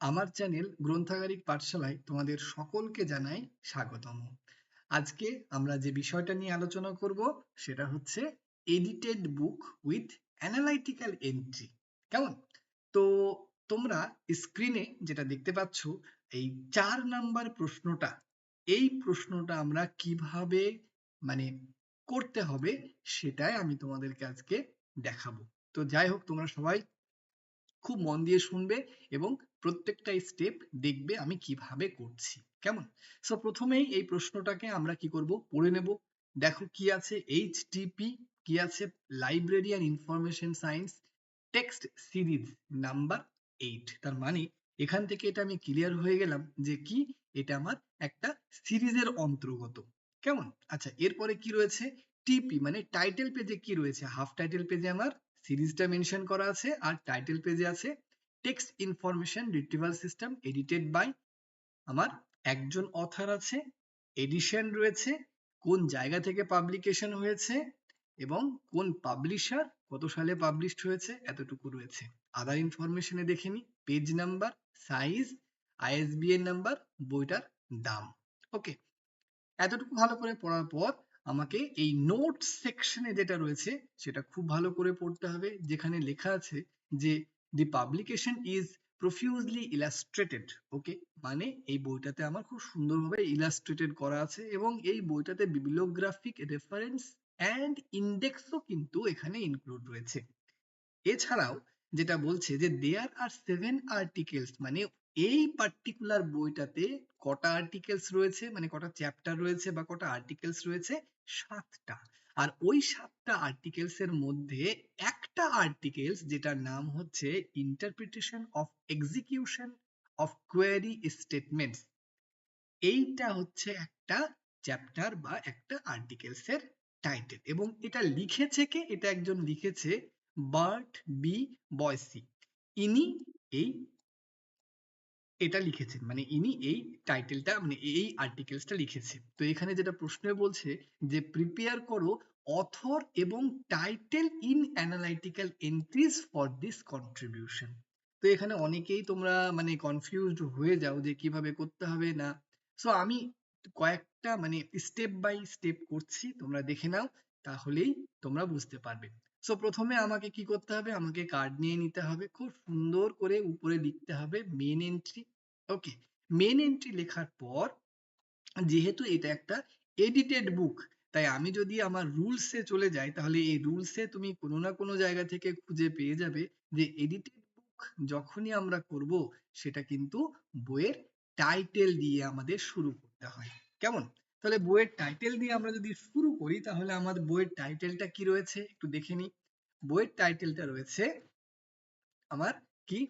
আমার চ্যানেল গ্রন্থাগারিক পাঠশালায় তোমাদের সকলকে জানাই স্বাগতম। আজকে আমরা যে বিষয়টা নিয়ে আলোচনা করব সেটা হচ্ছে edited book with analytical entry কেমন? তো তোমরা স্ক্রিনে যেটা দেখতে পাচ্ছ, এই চার নাম্বার প্রশ্নটা, এই প্রশ্নটা আমরা কীভাবে মানে করতে হবে সেটাই আমি তোমাদেরকে আজকে দেখাবো। তো যাই হোক, তোমরা সবাই খুব মন দিয়ে শুনবে এবং প্রত্যেকটা স্টেপ দেখবে আমি কীভাবে করছি। কেমন? সো প্রথমেই এই প্রশ্নটাকে আমরা কি করব? পড়ে নেব। দেখো কি আছে? এইচটিপি কি আছে? Library and information science text series number eight তার মানে এখান থেকে এটা আমি ক্লিয়ার হয়ে গেলাম যে কি? এটা আমার একটা সিরিজের অন্তর্গত। কেমন? আচ্ছা এরপরে কি রয়েছে? টিপি মানে টাইটেল পেজে কি রয়েছে? হাফ টাইটেল পেজে আমার সিরিজটা মেনশন করা আছে, আর টাইটেল পেজে আছে text information retrieval system edited by আমার একজন অথার আছে, এডিশন রয়েছে, কোন জায়গা থেকে পাবলিকেশন হয়েছে এবং কোন পাবলিশার কত সালে পাবলিশড হয়েছে এতটুকু রয়েছে। আদার ইনফরমেশনে দেখে নি page number size ISBN number বইটার দাম। ওকে এতটুকু ভালো করে পড়ার পর আমাকে এই নোট সেকশনে যেটা রয়েছে সেটা খুব ভালো করে পড়তে হবে, যেখানে লেখা আছে যে the publication is profusely illustrated okay মানে এই বইটাতে আমার খুব সুন্দরভাবে ইলাস্ট্রেটেড করা আছে এবং এই বইটাতে বিবিলিওগ্রাফিক রেফারেন্স অ্যান্ড ইন্ডেক্সও কিন্তু এখানে ইনক্লুড রয়েছে। এছাড়াও যেটা বলছে যে দেয়ার আর সেভেন আর্টিকেলস মানে এই পার্টিকুলার বইটাতে কটা আর্টিকেলস রয়েছে মানে কটা চ্যাপ্টার রয়েছে বা কটা আর্টিকেলস রয়েছে, সাতটা। আর ওই সাতটা আর্টিকেলস এর মধ্যে একটা আর্টিকেলস যেটার নাম হচ্ছে interpretation of execution of query statements এইটা হচ্ছে একটা চ্যাপ্টার বা একটা আর্টিকেলস এর টাইটেল এবং এটা লিখেছে কে? এটা একজন লিখেছে বার্ট বি বয়সি ইনি এই এটা লিখেছেন। মানে ইনি এই টাইটেলটা মানে এই আর্টিকেলসটা লিখেছে। তো এখানে যেটা প্রশ্নে বলছে যে প্রিপেয়ার করো অথর এবং title in analytical entries for this contribution তো এখানে অনেকেই তোমরা মানে কনফিউজড হয়ে যাও যে, কীভাবে করতে হবে না। সো আমি কয়েকটা মানে স্টেপ বাই স্টেপ করছি, তোমরা দেখে নাও, তাহলেই তোমরা বুঝতে পারবে। সো প্রথমে আমাকে কি করতে হবে? আমাকে কার্ড নিয়ে নিতে হবে। খুব সুন্দর করে উপরে লিখতে হবে main entry okay main entry লেখার পর, যেহেতু এটা একটা এডিটেড বুক তাই আমি যদি আমার রুলসে চলে যাই, তাহলে এই রুলসে তুমি কোনো না কোনো জায়গা থেকে খুঁজে পেয়ে যাবে যে এডিটেড বুক যখনই আমরা করব, সেটা কিন্তু বইয়ের টাইটেল দিয়ে আমাদের শুরু করতে হয়। কেমন? তাহলে বইয়ের টাইটেল দিয়ে আমরা যদি শুরু করি, তাহলে আমাদের বইয়ের টাইটেলটা কি রয়েছে? একটু দেখে নিই। বইয়ের টাইটেলটা রয়েছে আমার কি?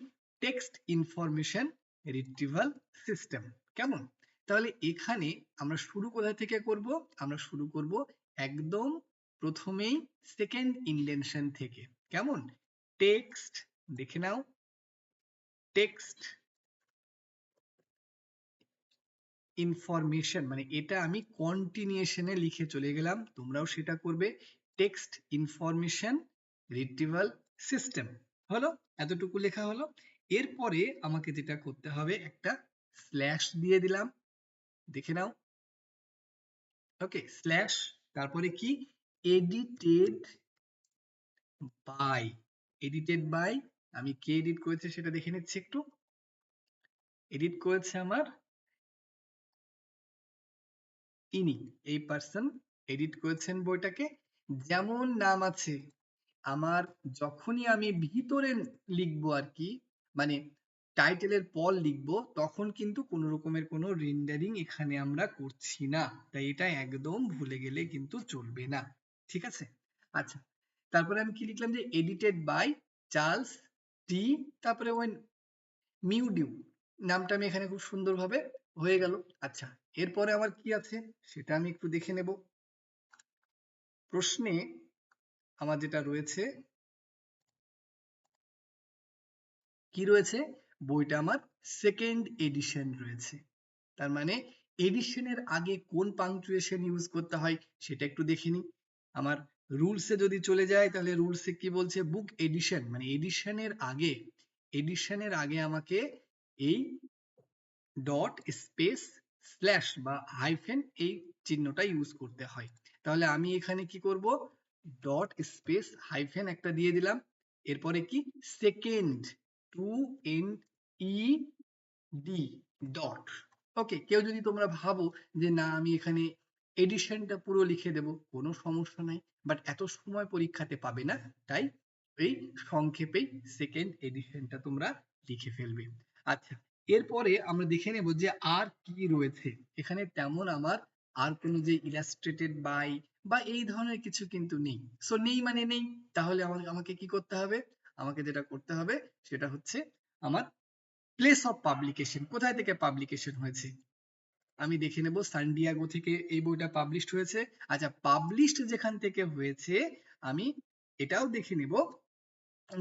টেক্সট ইনফরমেশন রিট্রিভাল সিস্টেম কেমন? তাহলে এখানে আমরা শুরু কোথা থেকে করব? আমরা শুরু করব একদম প্রথমেই সেকেন্ড ইন্ডেনশন থেকে। কেমন? টেক্সট দেখে নাও। টেক্সট ইনফরমেশন মানে এটা আমি কন্টিনিউশনে লিখে চলে গেলাম, তোমরাও সেটা করবে টেক্সট ইনফরমেশন রিট্রিভাল সিস্টেম হলো? এতটুকু লেখা হলো। এরপরে আমাকে যেটা করতে হবে, একটা স্ল্যাশ দিয়ে দিলাম, দেখে নাও। ওকে স্ল্যাশ তারপরে কি? এডিটেড বাই এডিটেড বাই আমি কে এডিট করেছে সেটা দেখে নিচ্ছি একটু। এডিট করেছে আমার ইনি এই পার্সন এডিট করেছেন বইটাকে। যেমন নাম আছে, আমার যখনই আমি ভিতরে লিখব আর কি মানে টাইটেলের পর লিখব, তখন কিন্তু কোনো রকমের কোনো রেন্ডারিং এখানে আমরা করছি না। তাই এটা একদম ভুলে গেলে কিন্তু চলবে না। ঠিক আছে? আচ্ছা তারপরে আমি কি লিখলাম যে এডিটেড বাই চার্লস টি তারপরে ওই মিউডিউ নামটা আমি এখানে খুব সুন্দরভাবে হয়ে গেল। আচ্ছা এরপরে আমার কি আছে সেটা আমি একটু দেখে নেব। প্রশ্নে আমার যেটা রয়েছে, কি রয়েছে? বইটা আমার সেকেন্ড এডিশন রয়েছে। তার মানে এডিশনের আগে কোন পাংচুয়েশন ইউজ করতে হয় সেটা একটু দেখে নিই। আমার রুলসে যদি চলে যায় তাহলে রুলসে কি বলছে? বুক এডিশন মানে এডিশনের আগে এডিশনের আগে আমাকে এই ডট স্পেস স্ল্যাশ বা হাইফেন এই চিহ্নটা ইউজ করতে হয়। তাহলে আমি এখানে কি করব? ডট স্পেস হাইফেন একটা দিয়ে দিলাম। এরপরে কি? Second two N E D dot okay কেউ যদি তোমরা ভাবো যে না, আমি এখানে এডিশনটা পুরো লিখে দেব, কোনো সমস্যা নাই। বাট এত সময় পরীক্ষাতে পাবে না, তাই এই সংক্ষেপেই সেকেন্ড এডিশনটা তোমরা লিখে ফেলবে। আচ্ছা এরপরে আমরা দেখে নেব যে আর কি রয়েছে। এখানে তেমন আমার আর কোনো যে ইলাস্ট্রেটেড বাই বা এই ধরনের কিছু কিন্তু নেই। সো নেই মানে নেই। তাহলে আমাকে আমাকে কি করতে হবে? আমাকে যেটা করতে হবে সেটা হচ্ছে আমার প্লেস অফ পাবলিকেশন কোথায় থেকে পাবলিকেশন হয়েছে? আমি দেখে নেব সানডিয়াগো থেকে এই বইটা পাবলিশড হয়েছে। আচ্ছা পাবলিশড যেখান থেকে হয়েছে, আমি এটাও দেখে নেব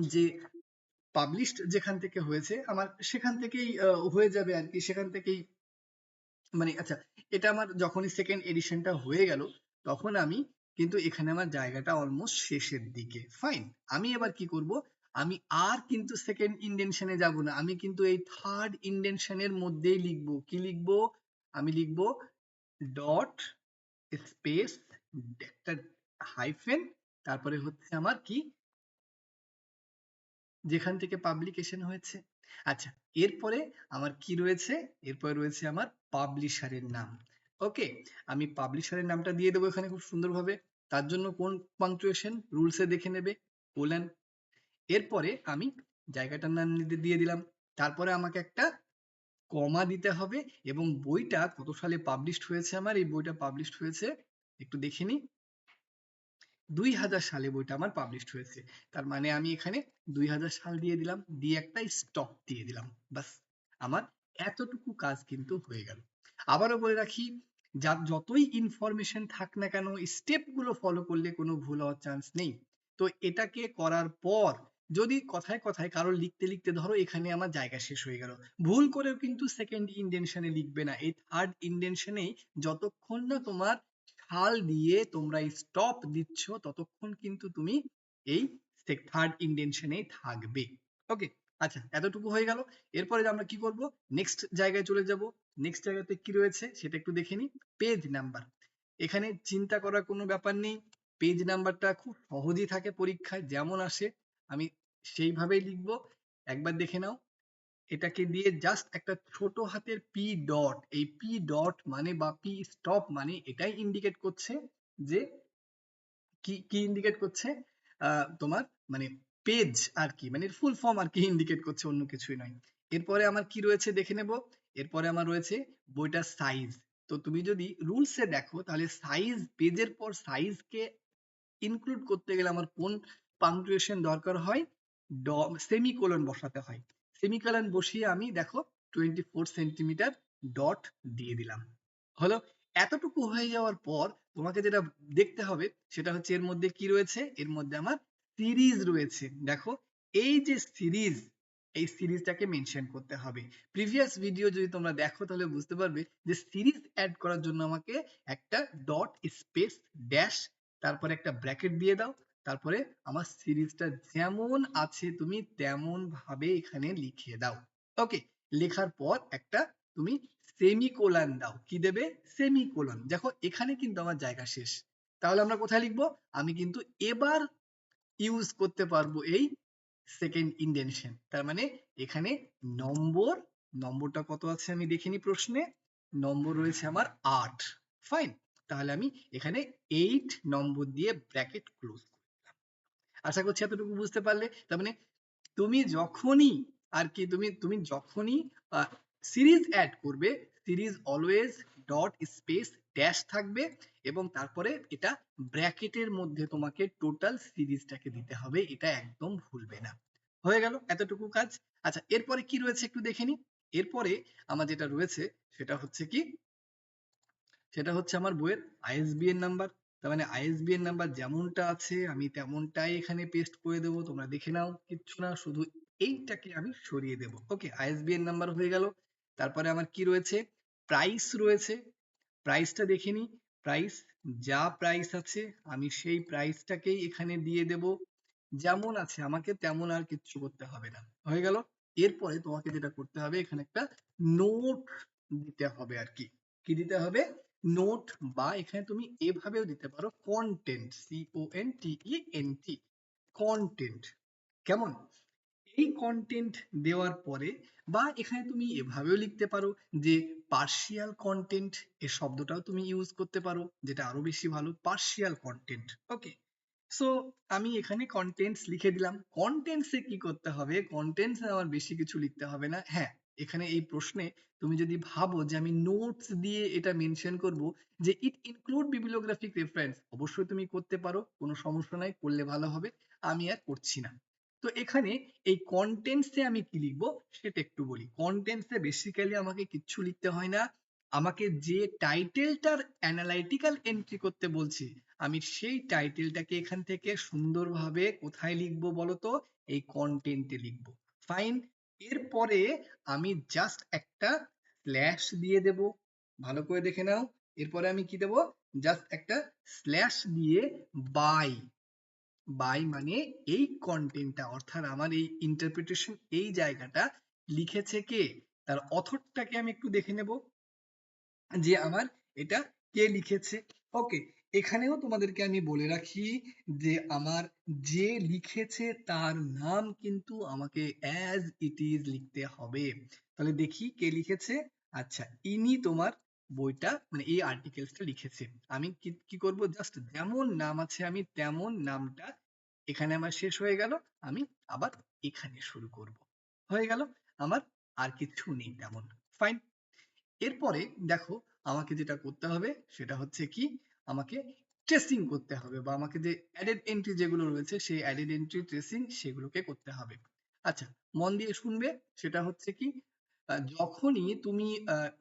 যে পাবলিশড যেখান থেকে হয়েছে, আমার সেখান থেকেই হয়ে যাবে আর কি। সেখান থেকেই মানে আচ্ছা এটা আমার যখনই সেকেন্ড এডিশনটা হয়ে গেল, তখন আমি কিন্তু এখানে আমার জায়গাটা অলমোস্ট শেষের দিকে। ফাইন আমি এবার কি করব? আমি আর কিন্তু সেকেন্ড ইন্ডেনশনে যাব না। আমি কিন্তু এই থার্ড ইন্ডেনশনের মধ্যেই লিখব। কি লিখব? আমি লিখব ডট স্পেস একটা হাইফেন তারপরে হচ্ছে আমার কি? যেখান থেকে পাবলিকেশন হয়েছে। আচ্ছা এরপরে আমার কি রয়েছে? এরপরে রয়েছে আমার পাবলিশারের নাম। ওকে আমি পাবলিশারের নামটা দিয়ে দেবো এখানে খুব সুন্দরভাবে। তার জন্য কোন পাংচুয়েশন রুলসে দেখে নেবে। কোলেন এরপরে আমি জায়গাটার নাম দিয়ে দিলাম। তারপরে আমাকে একটা কমা দিতে হবে এবং বইটা কত সালে পাবলিশড হয়েছে আমার? এই বইটা পাবলিশড হয়েছে, একটু দেখে নিই। দুই হাজার সালে বইটা আমার পাবলিশড হয়েছে। তার মানে আমি এখানে দুই হাজার সাল দিয়ে দিলাম, দিয়ে একটা স্টপ দিয়ে দিলাম। বাস আমার এতটুকু কাজ কিন্তু হয়ে গেল। আবারও বলে রাখি, যা, যতই ইনফরমেশন থাক না কেন স্টেপগুলো ফলো করলে কোনো ভুল হওয়ার চান্স নেই। তো এটাকে করার পর, যদি কথায় কথায় কারও লিখতে লিখতে ধরো এখানে আমার জায়গা শেষ হয়ে গেল। ভুল করেও কিন্তু সেকেন্ড ইন্ডেনশনে লিখবে না। এই থার্ড ইন্ডেনশনেই যতক্ষণ না তোমার হাল দিয়ে তোমরা স্টপ দিচ্ছ, ততক্ষণ কিন্তু তুমি এই থার্ড ইন্ডেনশনে থাকবে। ওকে আচ্ছা এতটুকু হয়ে গেল। এরপরে আমরা কি করব? নেক্সট জায়গায় চলে যাব। নেক্সট জায়গাতে কি রয়েছে সেটা একটু দেখে নিই। পেজ নাম্বার এখানে চিন্তা করার কোনো ব্যাপার নেই। পেজ নাম্বারটা খুব সহজেই থাকে পরীক্ষায়। যেমন আসে, আমি সেইভাবেই লিখব। একবার দেখে নাও। এটাকে দিয়ে জাস্ট একটা ছোট হাতের পি ডট এই পি ডট মানে বা পি স্টপ মানে এটাই ইন্ডিকেট করছে যে, কি কি ইন্ডিকেট করছে? তোমার মানে পেজ আর কি মানে ফুল ফর্ম আর কি ইন্ডিকেট করছে, অন্য কিছুই নয়। এরপরে আমার কি রয়েছে দেখে নেব। এরপরে আমার রয়েছে বইটার সাইজ তো তুমি যদি রুলসে দেখো, তাহলে সাইজ পেজের পর সাইজকে ইনক্লুড করতে গেলে আমার কোন পাংচুয়েশন দরকার হয়? সেমিকোলন বসাতে হয়। সেমিকোলন বসিয়ে আমি দেখো টোয়েন্টি ফোর সেন্টিমিটার ডট দিয়ে দিলাম। হলো, এতটুকু হয়ে যাওয়ার পর তোমাকে যেটা দেখতে হবে সেটা হচ্ছে এর মধ্যে কি রয়েছে? এর মধ্যে আমার সিরিজ রয়েছে। দেখো, এই যে সিরিজ, এই সিরিজটাকে মেনশন করতে হবে। প্রিভিয়াস ভিডিও যদি তোমরা দেখো তাহলে বুঝতে পারবে যে সিরিজ অ্যাড করার জন্য আমাকে একটা ডট স্পেস ড্যাশ তারপরে একটা ব্র্যাকেট দিয়ে দাও। তারপরে আমার সিরিজটা যেমন আছে তুমি তেমন ভাবে এখানে লিখে দাও। ওকে লেখার পর একটা তুমি সেমিকোলন দাও। কি দেবে? সেমিকোলন দেখো, এখানে কিন্তু আমার জায়গা শেষ। তাহলে আমরা কোথায় লিখব? আমি কিন্তু এবার ইউজ করতে পারব এই সেকেন্ড ইন্ডেনশন তার মানে এখানে নম্বর, নম্বরটা কত আছে আমি দেখিনি প্রশ্নে। নম্বর রয়েছে আমার আট। ফাইন তাহলে আমি এখানে এইট নম্বর দিয়ে ব্র্যাকেট ক্লোজ আশা করছি এতটুকু বুঝতে পারলে। তার মানে তুমি যখনই আর কি তুমি তুমি যখনই সিরিজ অ্যাড করবে series always dot space dash থাকবে এবং তারপরে এটা ব্র্যাকেটের মধ্যে তোমাকে টোটাল সিরিজটাকে দিতে হবে, এটা একদম ভুলবে না। হয়ে গেল এতটুকু কাজ। আচ্ছা এরপরে কি রয়েছে একটু দেখে নি এরপরে আমার যেটা রয়েছে সেটা হচ্ছে কি, সেটা হচ্ছে আমার বইয়ের আইএসবিএন নাম্বার তার মানে আইএসবিএন নাম্বার যেমনটা আছে, আমি তেমনটাই এখানে পেস্ট করে দেবো, তোমরা দেখে নাও, কিচ্ছু না, শুধু এইটাকে আমি সরিয়ে দেব। ওকে আইএসবিএন নাম্বার হয়ে গেল। তারপরে আমার কি রয়েছে? প্রাইস রয়েছে। প্রাইসটা দেখে নিই প্রাইস যা প্রাইস আছে, আমি সেই প্রাইসটাকেই এখানে দিয়ে দেব। যেমন আছে, আমাকে তেমন আর কিচ্ছু করতে হবে না। হয়ে গেল। এরপরে তোমাকে যেটা করতে হবে, এখানে একটা নোট দিতে হবে আর কি। কি দিতে হবে? নোট বা এখানে তুমি এভাবেও দিতে পারো content O N T E N T content কেমন? এই কন্টেন্ট দেওয়ার পরে বা এখানে তুমি এভাবেও লিখতে পারো যে পার্শিয়াল কন্টেন্ট এই শব্দটাও তুমি ইউজ করতে পারো, যেটা আরও বেশি ভালো পার্শিয়াল কন্টেন্ট ওকে সো আমি এখানে কন্টেন্টস লিখে দিলাম। কন্টেন্টসে কি করতে হবে? কন্টেন্টসে আমার বেশি কিছু লিখতে হবে না। হ্যাঁ এখানে এই প্রশ্নে তুমি যদি ভাবো যে আমি নোটস দিয়ে এটা মেনশন করব যে ইট ইনক্লুড বিবিলিওগ্রাফিক রেফারেন্স অবশ্যই তুমি করতে পারো, কোনো সমস্যা নাই, করলে ভালো হবে, আমি আর করছি না। তো এখানে এই কন্টেন্টসে আমি কি লিখব? সেটা একটু বলি। কন্টেন্টসে বেসিক্যালি আমাকে কিচ্ছু লিখতে হয় না। আমাকে যে টাইটেলটার অ্যানালাইটিক্যাল এন্ট্রি করতে বলছি, আমি সেই টাইটেলটাকে এখান থেকে সুন্দরভাবে কোথায় লিখব বলতো? এই কন্টেন্টে লিখব। ফাইন এরপরে আমি জাস্ট একটা স্ল্যাশ দিয়ে দেব। ভালো করে দেখে নাও। এরপরে আমি কি দেব? জাস্ট একটা স্ল্যাশ দিয়ে বাই বাই মানে এই কন্টেন্টটা অর্থাৎ আমার এই ইন্টারপ্রিটেশন এই জায়গাটা লিখেছে কে? তার অথরটাকে আমি একটু দেখে নেব। যে আমার এটা কে লিখেছে? ওকে এখানেও তোমাদেরকে আমি বলে রাখি যে আমার যে লিখেছে তার নাম কিন্তু আমাকে অ্যাজ ইট ইজ লিখতে হবে। তাহলে দেখি কে লিখেছে? আচ্ছা ইনি তোমার বইটা মানে এই আর্টিকেলসটা লিখেছে। আমি কি কি করব? জাস্ট যেমন নাম আছে আমি তেমন নামটা এখানে আমার শেষ হয়ে গেল, আমি আবার এখানে শুরু করব। হয়ে গেল? আমার আর কিছু নেই তেমন। ফাইন এরপরে দেখো, আমাকে যেটা করতে হবে সেটা হচ্ছে কি আমাকে ট্রেসিং করতে হবে বা আমাকে যে অ্যাডেড এন্ট্রি যেগুলো রয়েছে, সেই অ্যাডেড এন্ট্রি ট্রেসিং সেগুলোকে করতে হবে। আচ্ছা মন দিয়ে শুনবে, সেটা হচ্ছে কি যখনই তুমি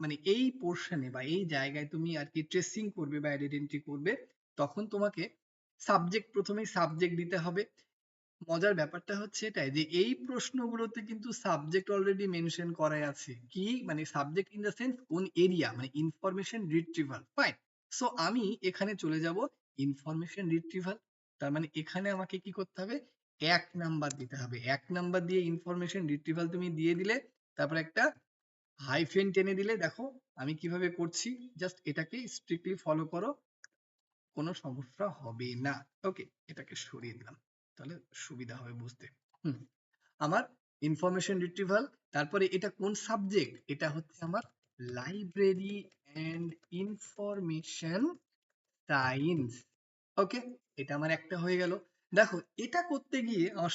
মানে এই পোর্শনে বা এই জায়গায় তুমি আর কি ট্রেসিং করবে বা অ্যাডেড এন্ট্রি করবে, তখন তোমাকে সাবজেক্ট প্রথমেই সাবজেক্ট দিতে হবে। মজার ব্যাপারটা হচ্ছে এটাই যে, এই প্রশ্নগুলোতে কিন্তু সাবজেক্ট অলরেডি মেনশন করাই আছে। কি? মানে সাবজেক্ট ইন দ্য সেন্স কোন এরিয়া মানে ইনফরমেশন রিট্রিভাল ফাইন সো আমি এখানে চলে যাব ইনফরমেশন রিট্রিভাল তার মানে এখানে আমাকে কি করতে হবে? এক নাম্বার দিতে হবে। এক নাম্বার দিয়ে ইনফরমেশন রিট্রিভাল তুমি দিয়ে দিলে, তারপর একটা হাইফেন টেনে দিলে, দেখো আমি কীভাবে করছি? জাস্ট এটাকে স্ট্রিক্টলি ফলো করো, কোনো সমস্যা হবে না। ওকে এটাকে সরিয়ে দিলাম। তাহলে সুবিধা হবে বুঝতে। হুম, আমার ইনফরমেশন রিট্রিভাল তারপরে এটা কোন সাবজেক্ট এটা হচ্ছে আমার library and information science okay এটা আমার একটা হয়ে গেল। দেখো, এটা করতে গিয়ে আমার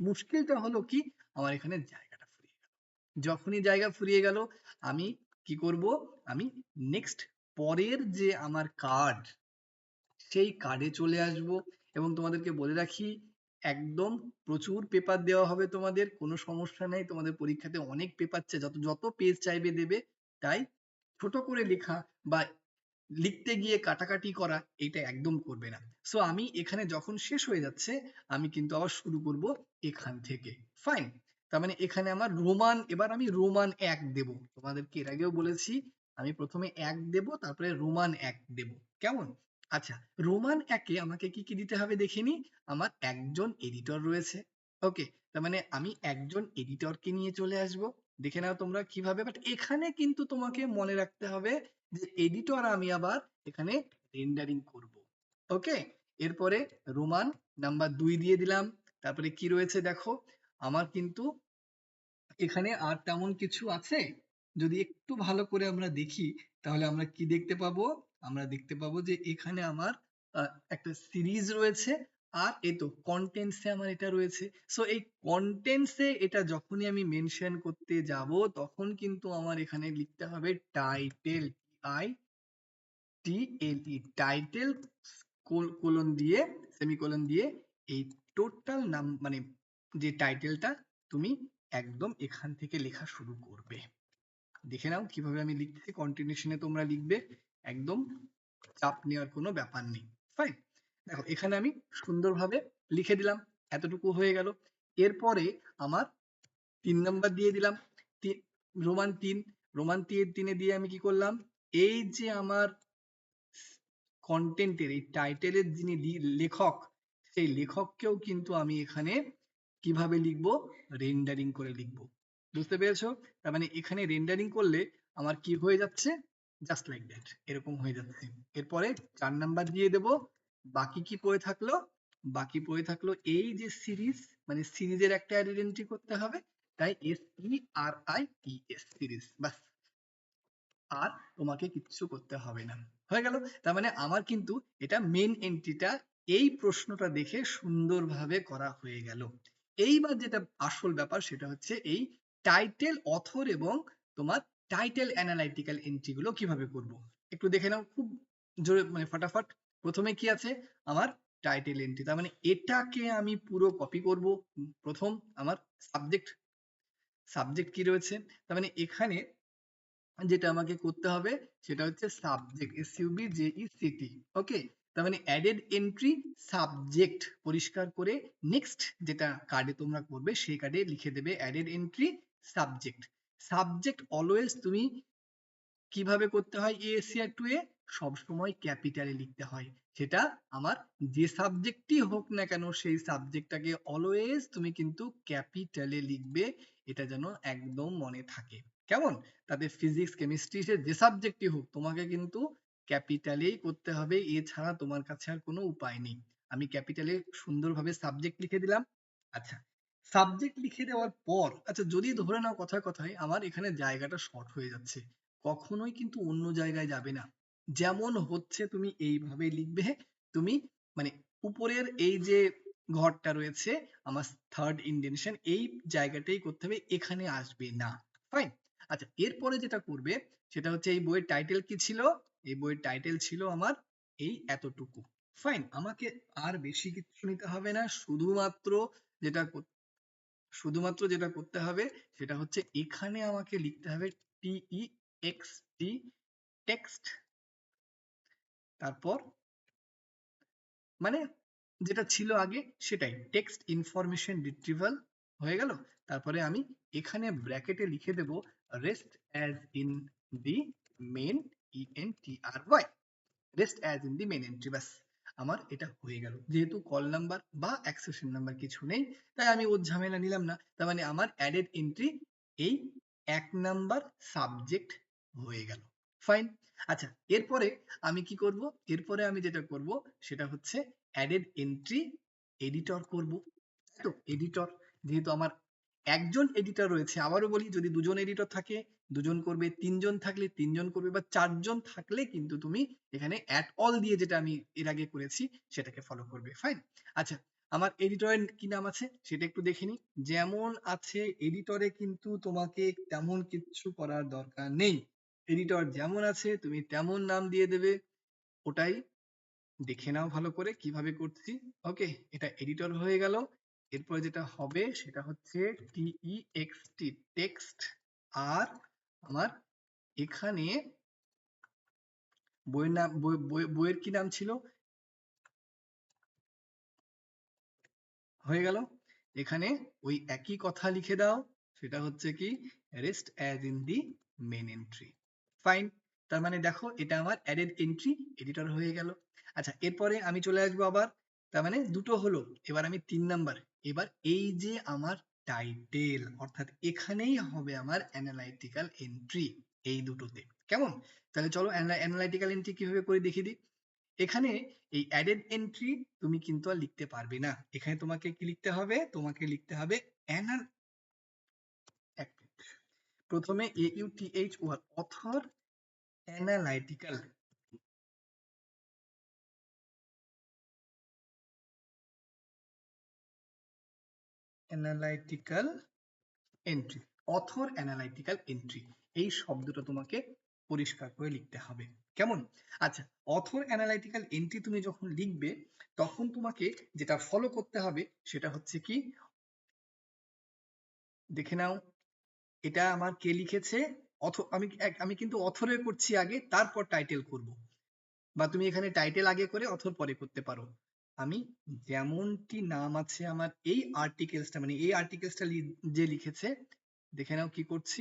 মুশকিলটা হলো কি? আমার এখানে জায়গাটা ফুরিয়ে গেল। যখনই জায়গা ফুরিয়ে গেল, আমি কি করব? আমি নেক্সট পরের যে আমার কার্ড সেই কার্ডে চলে আসব। এবং তোমাদেরকে বলে রাখি, একদম প্রচুর পেপার দেওয়া হবে তোমাদের, কোনো সমস্যা নেই। তোমাদের পরীক্ষাতে অনেক পেপার চাই যত যত পেজ চাইবে দেবে, তাই ছোট করে লেখা বা লিখতে গিয়ে কাটাকাটি করা এটা একদম করবে না। সো আমি এখানে যখন শেষ হয়ে যাচ্ছে, আমি কিন্তু আবার শুরু করব এখান থেকে। ফাইন তার মানে এখানে আমার রোমান এবার আমি রোমান এক দেব। তোমাদেরকে এর আগেও বলেছি, আমি প্রথমে এক দেব, তারপরে রোমান এক দেব। কেমন? আচ্ছা রোমান একে আমাকে কি কি দিতে হবে দেখে নি? আমার একজন এডিটর রয়েছে। ওকে তার মানে আমি একজন এডিটরকে নিয়ে চলে আসব। দেখে নাও তোমরা কীভাবে। বাট এখানে কিন্তু তোমাকে মনে রাখতে হবে যে এডিটর আমি আবার এখানে রেন্ডারিং করব। ওকে এরপরে রোমান নাম্বার দুই দিয়ে দিলাম। তারপরে কি রয়েছে দেখো? আমার কিন্তু এখানে আর তেমন কিছু আছে। যদি একটু ভালো করে আমরা দেখি, তাহলে আমরা কি দেখতে পাবো? আমরা দেখতে পাবো যে এখানে আমার একটা সিরিজ রয়েছে। আর এই তো এ আমার এটা রয়েছে। সো এই এ এটা যখনই আমি মেনশন করতে যাব, তখন কিন্তু আমার এখানে লিখতে হবে title I T L E title colon দিয়ে সেমিকোলন দিয়ে এই টোটাল নাম মানে যে টাইটেলটা তুমি একদম এখান থেকে লেখা শুরু করবে। দেখে নাও কীভাবে আমি লিখছি কন্টিনিউশনে তোমরা লিখবে। একদম চাপ নেওয়ার কোনো ব্যাপার নেই। ফাইন দেখো, এখানে আমি সুন্দরভাবে লিখে দিলাম, এতটুকু হয়ে গেল। এরপরে আমার তিন নাম্বার দিয়ে দিলাম রোমান তিন। রোমান তিন তিনে দিয়ে আমি কি করলাম? এই যে আমার কন্টেন্টের এই টাইটেলের যিনি লেখক, সেই লেখককেও কিন্তু আমি এখানে কীভাবে লিখব? রেন্ডারিং করে লিখব। বুঝতে পেরেছ? তার মানে এখানে রেন্ডারিং করলে আমার কি হয়ে যাচ্ছে? জাস্ট লাইক দ্যাট এরকম হয়ে যাচ্ছে। এরপরে চার নাম্বার দিয়ে দেব বাকি কি পড়ে থাকল? বাকি পড়ে থাকল এই যে সিরিজ মানে সিরিজের একটা আইডেন্টি করতে হবে, তাই S E R I E S series বাস আর তোমাকে কিচ্ছু করতে হবে না। হয়ে গেল? তার মানে আমার কিন্তু এটা মেন এন্ট্রিটা এই প্রশ্নটা দেখে সুন্দরভাবে করা হয়ে গেল। এইবার যেটা আসল ব্যাপার সেটা হচ্ছে এই টাইটেল অথর এবং তোমার টাইটেল অ্যানালাইটিক্যাল এন্ট্রি গুলো কীভাবে করব? একটু দেখে নাও, খুব জোরে মানে ফটাফট। প্রথমে কি আছে? আমার টাইটেল এন্ট্রি তার মানে এটাকে আমি পুরো কপি করব, প্রথম আমার সাবজেক্ট সাবজেক্ট কি রয়েছে? তার মানে এখানে যেটা আমাকে করতে হবে, সেটা হচ্ছে subject S J E C T তার মানে অ্যাডেড এন্ট্রি সাবজেক্ট পরিষ্কার করে নেক্সট যেটা কার্ডে তোমরা করবে, সেই কার্ডে লিখে দেবে added entry subject subject always তুমি কীভাবে করতে হয় এএসসি আর টু এ সবসময় ক্যাপিটালে লিখতে হয়। সেটা আমার যে সাবজেক্টই হোক না কেন, সেই সাবজেক্টটাকে অলওয়েজ তুমি কিন্তু ক্যাপিটালে লিখবে, এটা যেন একদম মনে থাকে। কেমন? তাদের ফিজিক্স কেমিস্ট্রি যে সাবজেক্টই হোক, তোমাকে কিন্তু ক্যাপিটালেই করতে হবে, এছাড়া তোমার কাছে আর কোনো উপায় নেই। আমি ক্যাপিটালে সুন্দরভাবে সাবজেক্ট লিখে দিলাম। আচ্ছা সাবজেক্ট লিখে দেওয়ার পর আচ্ছা যদি ধরে নাও কথায় কথায়, আমার এখানে জায়গাটা শর্ট হয়ে যাচ্ছে। কখনোই কিন্তু অন্য জায়গায় যাবে না। যেমন হচ্ছে তুমি এইভাবে লিখবে, তুমি মানে উপরের এই যে ঘরটা রয়েছে, আমার থার্ড ইন্ডেনশন এই জায়গাটাই করতে হবে, এখানে আসবে না। ফাইন আচ্ছা এরপরে যেটা করবে, সেটা হচ্ছে এই বইয়ের টাইটেল কি ছিল? এই বইয়ের টাইটেল ছিল আমার এই এতটুকু। ফাইন আমাকে আর বেশি কিছু নিতে হবে না, শুধুমাত্র যেটা শুধুমাত্র যেটা করতে হবে, সেটা হচ্ছে এখানে আমাকে লিখতে হবে টিই এক্স টি টেক্সট তারপর মানে যেটা ছিল আগে সেটাই টেক্সট ইনফরমেশন রিট্রিভাল হয়ে গেল। তারপরে আমি এখানে ব্র্যাকেটে লিখে দেব main E N T R Y rest as in the main entry ব্যাস, আমার এটা হয়ে গেল। যেহেতু কল নাম্বার বা অ্যাক্সেশন নাম্বার কিছু নেই, তাই আমি ওর ঝামেলা নিলাম না। তার মানে আমার অ্যাডেড এন্ট্রি এই এক নাম্বার সাবজেক্ট হয়ে গেল। ফাইন আচ্ছা এরপরে আমি কি করব? এরপরে আমি যেটা করব, সেটা হচ্ছে অ্যাডেড এন্ট্রি এডিটর করব। তো এডিটর যেহেতু আমার একজন এডিটর রয়েছে, আবারও বলি, যদি দুজন এডিটর থাকে, দুজন করবে, তিনজন থাকলে তিনজন করবে, বা চারজন থাকলে কিন্তু তুমি এখানে অ্যাট অল দিয়ে যেটা আমি এর আগে করেছি, সেটাকে ফলো করবে। ফাইন আচ্ছা আমার এডিটরের কি নাম আছে? সেটা একটু দেখে নি যেমন আছে এডিটরে কিন্তু তোমাকে তেমন কিছু করার দরকার নেই। এডিটর যেমন আছে, তুমি তেমন নাম দিয়ে দেবে। ওটাই দেখে নাও ভালো করে কীভাবে করছি। ওকে এটা এডিটর হয়ে গেল। এরপরে যেটা হবে সেটা হচ্ছে টিই টি টেক্সট আর আমার এখানে বইয়ের নাম বইয়ের কি নাম ছিল? হয়ে গেল। এখানে ওই একই কথা লিখে দাও। সেটা হচ্ছে কি? Rest as in the main entry fine তার মানে দেখো, এটা আমার অ্যাডেড এন্ট্রি এডিটর হয়ে গেল। আচ্ছা এরপরে আমি চলে আসব আবার। তার মানে দুটো হলো, এবার আমি তিন নাম্বার এবার এই যে আমার টাইটেল অর্থাৎ এখানেই হবে আমার অ্যানালাইটিক্যাল এন্ট্রি এই দুটোতে। কেমন? তাহলে চলো অ্যানালাইটিক্যাল এন্ট্রি কীভাবে করে দেখিয়ে দিই? এখানে এই অ্যাডেড এন্ট্রি তুমি কিন্তু আর লিখতে পারবে না। এখানে তোমাকে কি লিখতে হবে? তোমাকে লিখতে হবে প্রথমে A U T H O R author analytical analytical entry author analytical entry এই শব্দটা তোমাকে পরিষ্কার করে লিখতে হবে। কেমন? আচ্ছা অথর অ্যানালাইটিক্যাল এন্ট্রি তুমি যখন লিখবে, তখন তোমাকে যেটা ফলো করতে হবে, সেটা হচ্ছে কি? দেখে নাও। এটা আমার কে লিখেছে? আমি আমি কিন্তু অথরে করছি আগে, তারপর টাইটেল করব। বা তুমি এখানে টাইটেল আগে করে অথর পরে করতে পারো। আমি যেমনটি নাম আছে আমার এই আর্টিকেলসটা মানে এই আর্টিকেলসটা যে লিখেছে, দেখে নাও কি করছি।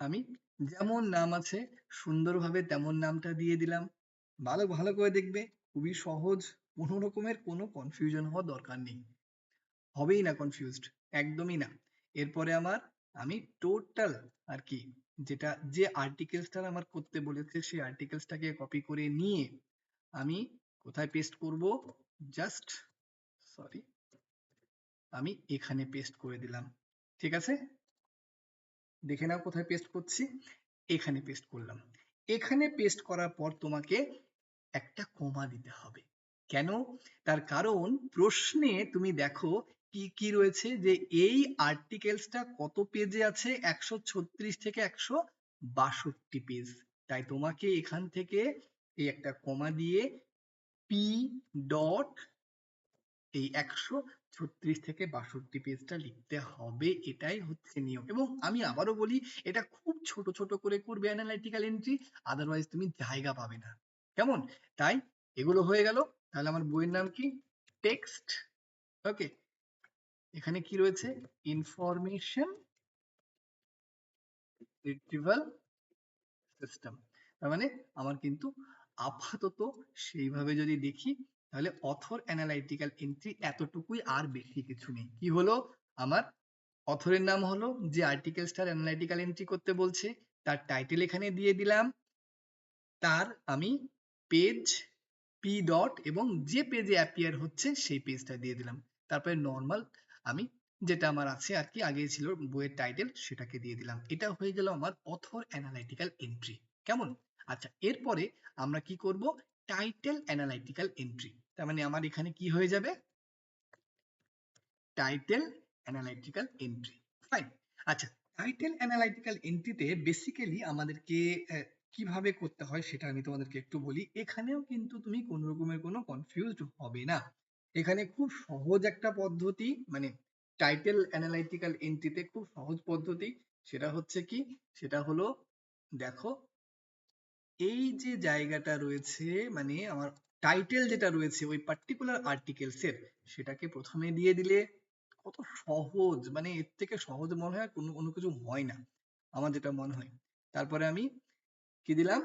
আমি যেমন নাম আছে, সুন্দরভাবে তেমন নামটা দিয়ে দিলাম। ভালো ভালো করে দেখবে, খুবই সহজ, কোনো রকমের কোনো কনফিউশন হওয়ার দরকার নেই। হবেই না কনফিউজড একদমই না। এরপরে আমার আমি টোটাল আর কি যেটা, যে আর্টিকেলসটা আমার করতে বলেছে সেই আর্টিকেলসটাকে কপি করে নিয়ে আমি কোথায় পেস্ট করব? জাস্ট সরি আমি এখানে পেস্ট করে দিলাম। ঠিক আছে? দেখে নাও কোথায় পেস্ট করছি। এখানে পেস্ট করলাম। এখানে পেস্ট করার পর তোমাকে একটা কমা দিতে হবে। কেন? তার কারণ প্রশ্নে তুমি দেখো কি কি রয়েছে? যে এই আর্টিকেলসটা কত পেজে আছে? একশো ছত্রিশ থেকে একশো বাষট্টি পেজ তাই তোমাকে এখান থেকে এই একটা কমা দিয়ে পি ডট এই একশো ছত্রিশ থেকে বাষট্টি পেজটা লিখতে হবে। এটাই হচ্ছে নিয়ম। এবং আমি আবারও বলি, এটা খুব ছোট ছোট করে করবে অ্যানালাইটিক্যাল এন্ট্রি আদারওয়াইজ তুমি জায়গা পাবে না। কেমন? তাই এগুলো হয়ে গেল। তাহলে আমার বইয়ের নাম কি? টেক্সট ওকে এখানে কি রয়েছে? ইনফরমেশন রিট্রিভাল সিস্টেম তার মানে আমার কিন্তু আপাতত সেইভাবে যদি দেখি, তাহলে অথর অ্যানালাইটিক্যাল এন্ট্রি এতটুকুই আর বেশি কিছু নেই। কি হলো? আমার অথরের নাম হলো যে আর্টিকেলসটার অ্যানালাইটিক্যাল এন্ট্রি করতে বলছে, তার টাইটেল এখানে দিয়ে দিলাম, তার আমি পেজ পি ডট এবং যে পেজে অ্যাপিয়ার হচ্ছে, সেই পেজটা দিয়ে দিলাম। তারপরে নর্মাল আমি যেটা আমার আছে আর কি আগে ছিল বইয়ের টাইটেল সেটাকে দিয়ে দিলাম। এটা হয়ে গেল আমার অথর অ্যানালাইটিক্যাল এন্ট্রি কেমন? আচ্ছা এরপরে আমরা কি করব? টাইটেল অ্যানালাইটিক্যাল এন্ট্রি তার মানে আমার এখানে কি হয়ে যাবে? টাইটেল অ্যানালাইটিক্যাল এন্ট্রি ফাইন আচ্ছা টাইটেল অ্যানালাইটিক্যাল এন্ট্রিতে বেসিক্যালি আমাদেরকে কীভাবে করতে হয় সেটা আমি তোমাদেরকে একটু বলি। এখানেও কিন্তু তুমি কোনো রকমের কোনো কনফিউজড হবে না। এখানে খুব সহজ একটা পদ্ধতি মানে টাইটেল অ্যানালাইটিক্যাল এন্ট্রিতে খুব সহজ পদ্ধতি, সেটা হচ্ছে কি? সেটা হলো, দেখো, এই যে জায়গাটা রয়েছে মানে আমার টাইটেল যেটা রয়েছে, ওই পার্টিকুলার আর্টিকেলসের সেটাকে প্রথমে দিয়ে দিলে কত সহজ মানে এর থেকে সহজ মনে হয়, কোনো কোনো কিছু হয় না, আমার যেটা মনে হয়। তারপরে আমি কি দিলাম?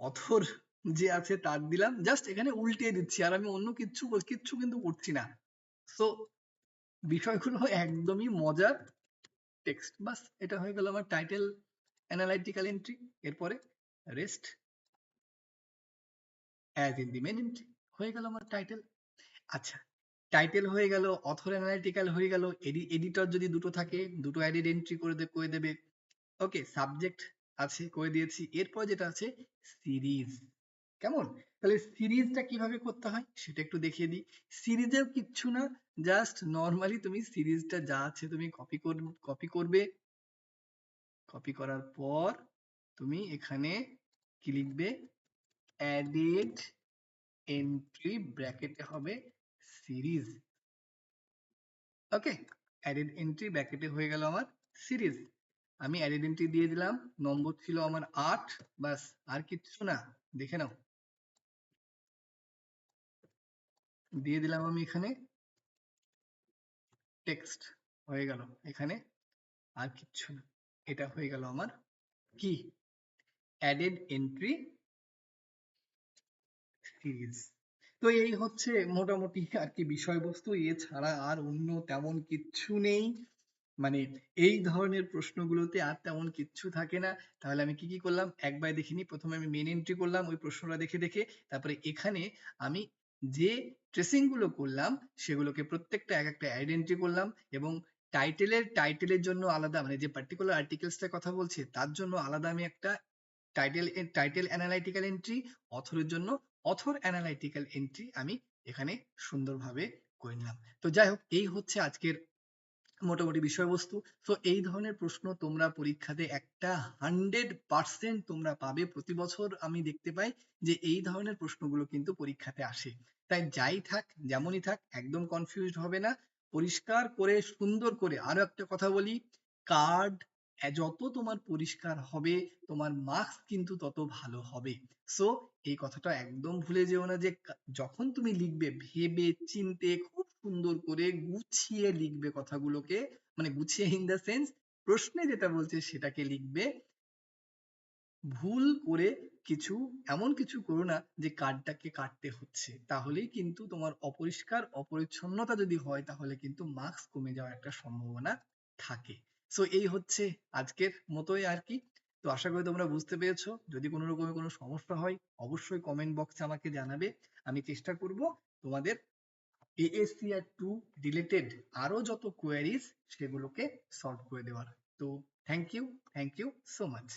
অথর যে আছে তার দিলাম। জাস্ট এখানে উল্টে দিচ্ছি, আর আমি অন্য কিচ্ছু কিচ্ছু কিন্তু করছি না। সো বিষয়গুলো একদমই মজার টেক্সট বাস, এটা হয়ে গেল আমার টাইটেল অ্যানালাইটিক্যাল এন্ট্রি এরপরে rest as in the main entry হয়ে গেল আমার টাইটেল আচ্ছা টাইটেল হয়ে গেল অথর অ্যানালিটিক্যাল হয়ে গেল এডিটর যদি দুটো থাকে, দুটো এডিট এন্ট্রি করে দে, করে দেবে। ওকে সাবজেক্ট আছে, করে দিয়েছি। এরপর যেটা আছে সিরিজ কেমন? তাহলে সিরিজটা কীভাবে করতে হয় সেটা একটু দেখিয়ে দিই। সিরিজেও কিচ্ছু না, জাস্ট নর্মালি তুমি সিরিজটা যা আছে তুমি কপি কপি করবে। কপি করার পর তুমি এখানে কি লিখবে? অ্যাডেড এন্ট্রি ব্র্যাকেটে হবে সিরিজ। ওকে অ্যাডেড এন্ট্রি ব্র্যাকেটে হয়ে গেল আমার সিরিজ। আমি অ্যাডেড এন্ট্রি দিয়ে দিলাম, নম্বর ছিল আমার আট, বাস আর কিচ্ছু না। দেখে নাও। দিয়ে দিলাম আমি এখানে। টেক্সট হয়ে গেল এখানে। আর কিচ্ছু না। এটা হয়ে গেল আমার কি? অ্যাডেড এন্ট্রি সিরিজ তো এই হচ্ছে মোটামুটি আর কি বিষয়বস্তু। এছাড়া আর অন্য তেমন কিচ্ছু নেই। মানে এই ধরনের প্রশ্নগুলোতে আর তেমন কিচ্ছু থাকে না। তাহলে আমি কি কি করলাম? একবার দেখিনি প্রথমে আমি মেন এন্ট্রি করলাম। ওই প্রশ্নটা দেখে দেখে তারপরে এখানে আমি যে ট্রেসিংগুলো করলাম, সেগুলোকে প্রত্যেকটা এক একটা আইডেন্টি করলাম এবং টাইটেলের টাইটেলের জন্য আলাদা মানে যে পার্টিকুলার আর্টিকেলসটার কথা বলছে, তার জন্য আলাদা আমি একটা টাইটেল টাইটেল অ্যানালাইটিক্যাল এন্ট্রি অথরের জন্য অথর অ্যানালাইটিক্যাল এন্ট্রি আমি এখানে সুন্দরভাবে করে নিলাম। তো যাই হোক, এই হচ্ছে আজকের মোটামুটি বিষয়বস্তু। তো এই ধরনের প্রশ্ন তোমরা পরীক্ষাতে একটা হান্ড্রেড পার্সেন্ট তোমরা পাবে। প্রতি বছর আমি দেখতে পাই যে এই ধরনের প্রশ্নগুলো কিন্তু পরীক্ষাতে আসে। তাই যাই থাক, যেমনই থাক, একদম কনফিউজড হবে না। পরিষ্কার করে, সুন্দর করে আরও একটা কথা বলি। কার্ড যত তোমার পরিষ্কার হবে, তোমার মার্কস কিন্তু তত ভালো হবে। সো এই কথাটা একদম ভুলে যেও না যে যখন তুমি লিখবে, ভেবে চিনতে খুব সুন্দর করে গুছিয়ে লিখবে কথাগুলোকে মানে গুছিয়ে ইন দ্য সেন্স প্রশ্নে যেটা বলছে সেটাকে লিখবে। ভুল করে কিছু, এমন কিছু করো না যে কার্ডটাকে কাটতে হচ্ছে। তাহলেই কিন্তু তোমার অপরিষ্কার, অপরিচ্ছন্নতা যদি হয়, তাহলে কিন্তু মার্কস কমে যাওয়ার একটা সম্ভাবনা থাকে। সো এই হচ্ছে আজকের মতোই আর কি। তো আশা করি তোমরা বুঝতে পেরেছ। যদি কোনো রকমের কোনো সমস্যা হয়, অবশ্যই কমেন্ট বক্সে আমাকে জানাবে। আমি চেষ্টা করব তোমাদের এএসসিআর টু রিলেটেড আরও যত কোয়ারিজ সেগুলোকে সলভ করে দেওয়ার। তো thank you thank you so much